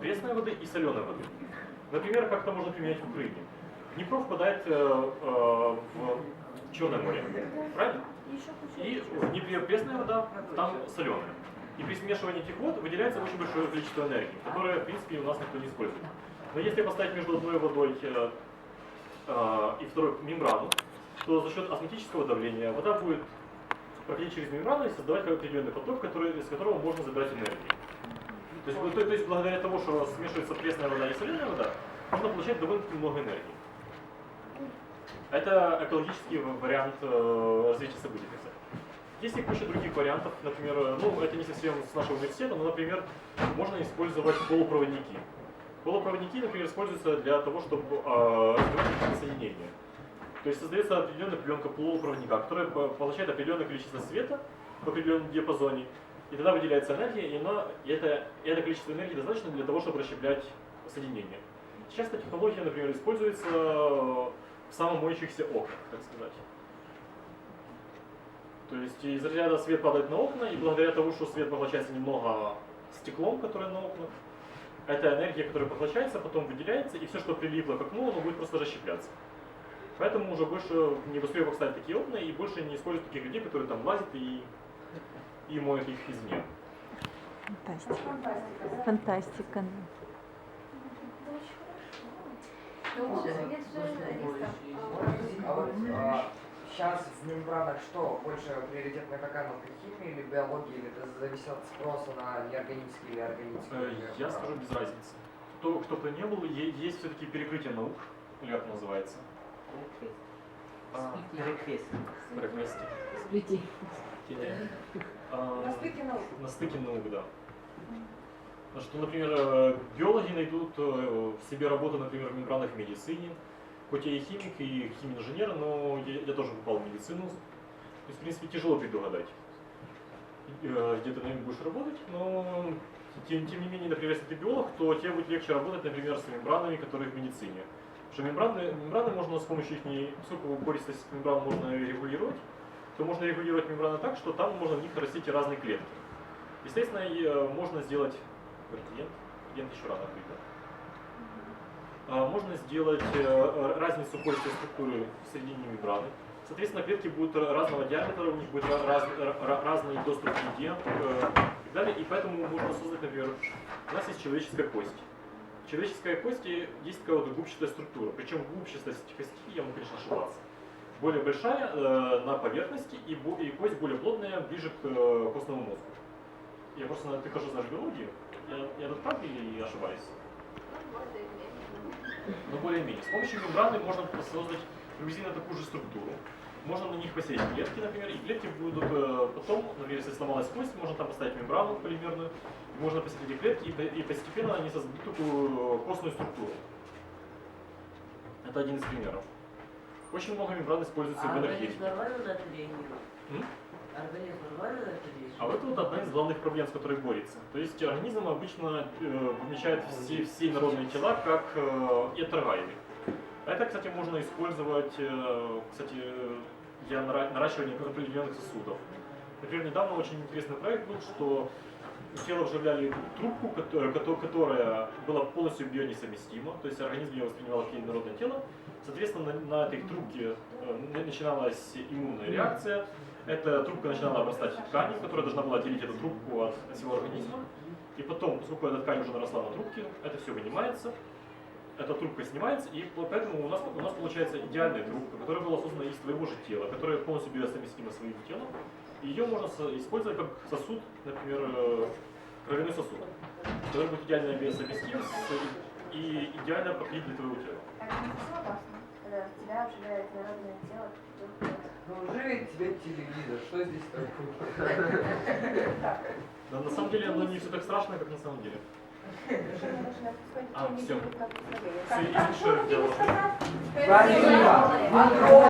пресной воды и соленой воды. Например, как это можно применять в Украине. Днепр впадает э, э, в Черное море, правильно? И в Днепре пресная вода, там соленая. И при смешивании этих вод выделяется очень большое количество энергии, которое, в принципе, у нас никто не использует. Но если поставить между одной водой э, э, и второй мембрану, то за счет осмотического давления вода будет проходить через мембрану и создавать определенный поток, который, из которого можно забирать энергию. То есть, то, то есть благодаря тому, что смешивается пресная вода и соленая вода, можно получать довольно-таки много энергии. Это экологический вариант э, развития событий, так сказать. Есть и куча других вариантов, например, э, ну это не совсем с нашего университета, но, например, можно использовать полупроводники. Полупроводники, например, используются для того, чтобы э, развивать какие-то соединения. То есть создается определенная пленка полупроводника, которая по- получает определенное количество света в определенном диапазоне, и тогда выделяется энергия, и, она, и это, и это количество энергии достаточно для того, чтобы расщеплять соединения. Сейчас эта технология, например, используется в самомоющихся окнах, так сказать. То есть из разряда свет падает на окна, и благодаря тому, что свет поглощается немного стеклом, которое на окнах, эта энергия, которая поглощается, потом выделяется, и все, что прилипло к окну, оно будет просто расщепляться. Поэтому уже больше не успею поставить такие окна, и больше не используют таких людей, которые там лазят и, и моют их извне. Фантастика. Фантастика. Ну. А вот сейчас в мембранах что? Больше приоритетная какая наука? Химия или биология? Или это зависит от спроса на неорганические или Э, органические? Я скажу без разницы. Кто, кто бы ни был, есть все-таки перекрытие наук, или как это называется. Перекрестие. А, На стыке наук. На стыке наук, да. Потому что, например, э, биологи найдут э, в себе работу, например, в мембранах в медицине. Хоть я и химик, и химик-инженер, но я, я тоже попал в медицину. То есть, в принципе, тяжело предугадать, э, где ты на нем будешь работать, но тем, тем не менее, например, если ты биолог, то тебе будет легче работать, например, с мембранами, которые в медицине. Что мембраны, мембраны можно с помощью их, поскольку пористость мембран можно регулировать, то можно регулировать мембраны так, что там можно в них растить разные клетки. Естественно, и, э, можно сделать градиент, градиент еще рано да? А, Можно сделать э, разницу пористой структуры в середине мембраны. Соответственно, клетки будут ра- разного диаметра, у них будет ра- раз- ра- разный доступ к еде э, и так далее. И поэтому можно создать, например, у нас есть человеческая кость. В человеческой кости есть такая вот губчатая структура. Причем губчатость кости, я могу, конечно, ошибаться, более большая э, на поверхности и, и кость более плотная ближе к э, костному мозгу. Я просто на- прихожу знаешь, биологию. Я, я тут прав или ошибаюсь? Но более-менее. С помощью мембраны можно создать приблизительно такую же структуру. Можно на них поселить клетки, например, и клетки будут э, потом, например, если сломалась кость, можно там поставить мембрану полимерную, можно поселить эти клетки, и, по- и постепенно они создадут такую костную структуру. Это один из примеров. Очень много мембран используется в организм энергетике. нормально на это реагирует? М? Организм нормально на это реагирует? А вот это вот одна из главных проблем, с которой борется. То есть организм обычно э, помечает все, все народные тела как э, этергаевые. Это, кстати, можно использовать э, кстати, для нара- наращивания определенных сосудов. Например, недавно очень интересный проект был, что в тело вживляли трубку, кото- кото- которая была полностью бионесовместима, то есть организм ее воспринимал как инородное тело. Соответственно, на, этой трубке э, на- начиналась иммунная реакция, эта трубка начинала обрастать тканью, которая должна была отделить эту трубку от всего организма. И потом, поскольку эта ткань уже наросла на трубке, это все вынимается, эта трубка снимается, и по- поэтому у нас, у нас получается идеальная трубка, которая была создана из твоего же тела, которая полностью биосовместима с своим телом. И ее можно использовать как сосуд, например, э, кровяной сосуд, который будет идеально биосовместим с- и идеально подходить для твоего тела. Опасно, когда тебя обжигает народное тело. Ну живет тебе телевизор, что здесь такое? Но на самом деле оно не все так страшно, как на самом деле. Что мне нужно сказать, А, что не всё. будет как